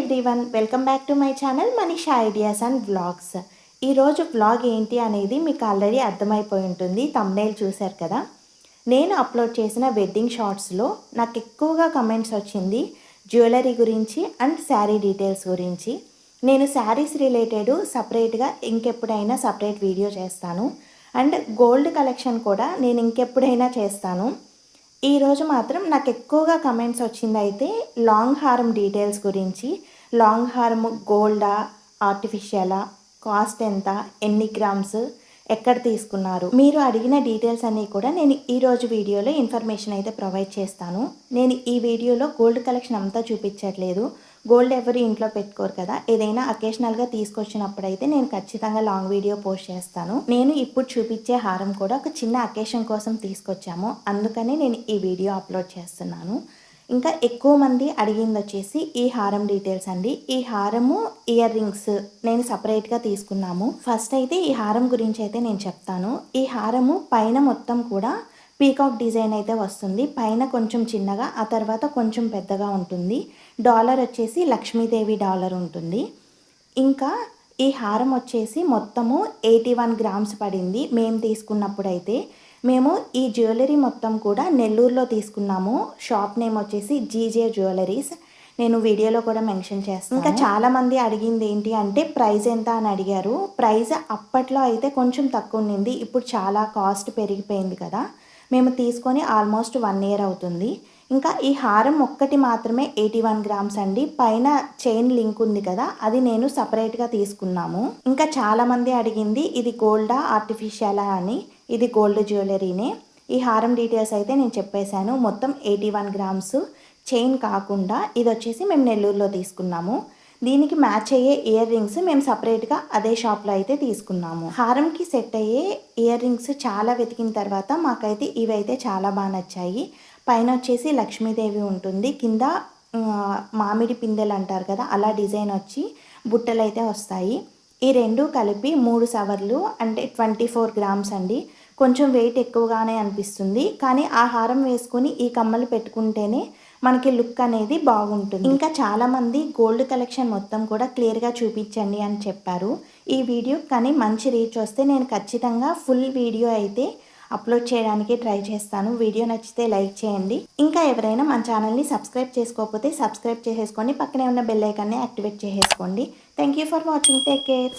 Everyone welcome back to my channel Manisha ideas and vlogs ఈరోజు vlog ఏంటి అనేది మీకు ఆల్రెడీ అర్థమైపోయి ఉంటుంది తమ్నేల్ చూశారు కదా? నేను అప్లోడ్ చేసిన వెడ్డింగ్ షార్ట్స్లో నాకు ఎక్కువగా కమెంట్స్ వచ్చింది జ్యువెలరీ గురించి అండ్ శారీ డీటెయిల్స్ గురించి. నేను శారీస్ రిలేటెడ్ సపరేట్గా ఇంకెప్పుడైనా సపరేట్ వీడియో చేస్తాను. అండ్ గోల్డ్ కలెక్షన్ కూడా నేను ఇంకెప్పుడైనా చేస్తాను. ఈరోజు మాత్రం నాకు ఎక్కువగా కమెంట్స్ వచ్చింది అయితే లాంగ్ హారం డీటెయిల్స్ గురించి లాంగ్ హార్మ్ గోల్డా ఆర్టిఫిషియలా? కాస్ట్ ఎంత? ఎన్ని గ్రామ్స్? ఎక్కడ తీసుకున్నారు? మీరు అడిగిన డీటెయిల్స్ అన్నీ కూడా నేను ఈరోజు వీడియోలో ఇన్ఫర్మేషన్ అయితే ప్రొవైడ్ చేస్తాను. నేను ఈ వీడియోలో గోల్డ్ కలెక్షన్ అంతా చూపించట్లేదు. గోల్డ్ ఎవరు ఇంట్లో పెట్టుకోరు కదా. ఏదైనా అకేషనల్గా తీసుకొచ్చినప్పుడైతే నేను ఖచ్చితంగా లాంగ్ వీడియో పోస్ట్ చేస్తాను. నేను ఇప్పుడు చూపించే హారం కూడా ఒక చిన్న అకేషన్ కోసం తీసుకొచ్చాము. అందుకని నేను ఈ వీడియో అప్లోడ్ చేస్తున్నాను. ఇంకా ఎక్కువ మంది అడిగింది వచ్చేసి ఈ హారం డీటెయిల్స్ అండి. ఈ హారము ఇయర్ రింగ్స్ నేను సపరేట్గా తీసుకున్నాము. ఫస్ట్ అయితే ఈ హారం గురించి అయితే నేను చెప్తాను. ఈ హారము పైన మొత్తం కూడా పీకాక్ డిజైన్ అయితే వస్తుంది. పైన కొంచెం చిన్నగా ఆ తర్వాత కొంచెం పెద్దగా ఉంటుంది. డాలర్ వచ్చేసి లక్ష్మీదేవి డాలర్ ఉంటుంది. ఇంకా ఈ హారం వచ్చేసి మొత్తము ఎయిటీ వన్ గ్రామ్స్ పడింది. మేము తీసుకున్నప్పుడైతే మేము ఈ జ్యువెలరీ మొత్తం కూడా నెల్లూరులో తీసుకున్నాము. షాప్ నేమ్ వచ్చేసి జీజే జ్యువెలరీస్. నేను వీడియోలో కూడా మెన్షన్ చేస్తాను. ఇంకా చాలా మంది అడిగింది ఏంటి అంటే ప్రైస్ ఎంత అని అడిగారు. ప్రైస్ అప్పట్లో అయితే కొంచెం తక్కువ ఉండింది. ఇప్పుడు చాలా కాస్ట్ పెరిగిపోయింది కదా. మేము తీసుకొని ఆల్మోస్ట్ వన్ ఇయర్ అవుతుంది. ఇంకా ఈ హారం ఒక్కటి మాత్రమే ఎయిటీ వన్ గ్రామ్స్ అండి. పైన చైన్ లింక్ ఉంది కదా అది నేను సపరేట్గా తీసుకున్నాము. ఇంకా చాలామంది అడిగింది ఇది గోల్డా ఆర్టిఫిషియలా అని. ఇది గోల్డ్ జ్యువెలరీనే ఈ హారం డీటెయిల్స్ అయితే నేను చెప్పేశాను. మొత్తం ఎయిటీ వన్ గ్రామ్స్ చైన్ కాకుండా ఇది వచ్చేసి మేము నెల్లూరులో తీసుకున్నాము. దీనికి మ్యాచ్ అయ్యే ఇయర్ రింగ్స్ మేము సపరేట్గా అదే షాప్లో అయితే తీసుకున్నాము. హారంకి సెట్ అయ్యే ఇయర్ రింగ్స్ చాలా వెతికిన తర్వాత మాకైతే ఇవైతే చాలా బాగా నచ్చాయి. పైన వచ్చేసి లక్ష్మీదేవి ఉంటుంది. కింద మామిడి పిందెలు అంటారు కదా అలా డిజైన్ వచ్చి బుట్టలు అయితే వస్తాయి. ఈ రెండు కలిపి మూడు సవర్లు అంటే ట్వంటీ ఫోర్ గ్రామ్స్ అండి. కొంచెం వెయిట్ ఎక్కువగానే అనిపిస్తుంది. కానీ ఆ హారం వేసుకొని ఈ కమ్మలు పెట్టుకుంటేనే మనకి లుక్ అనేది బాగుంటుంది. ఇంకా చాలామంది గోల్డ్ కలెక్షన్ మొత్తం కూడా క్లియర్గా చూపించండి అని చెప్పారు. ఈ వీడియో కానీ మంచి రీచ్ వస్తే నేను ఖచ్చితంగా ఫుల్ వీడియో అయితే అప్లోడ్ చేయడానికి ట్రై చేస్తాను. వీడియో నచ్చితే లైక్ చేయండి. ఇంకా ఎవరైనా మన ఛానల్ని సబ్స్క్రైబ్ చేసుకోకపోతే సబ్స్క్రైబ్ చేసేసుకోండి. పక్కనే ఉన్న బెల్ ఐకాన్ని యాక్టివేట్ చేసేసుకోండి. Thank you for watching take care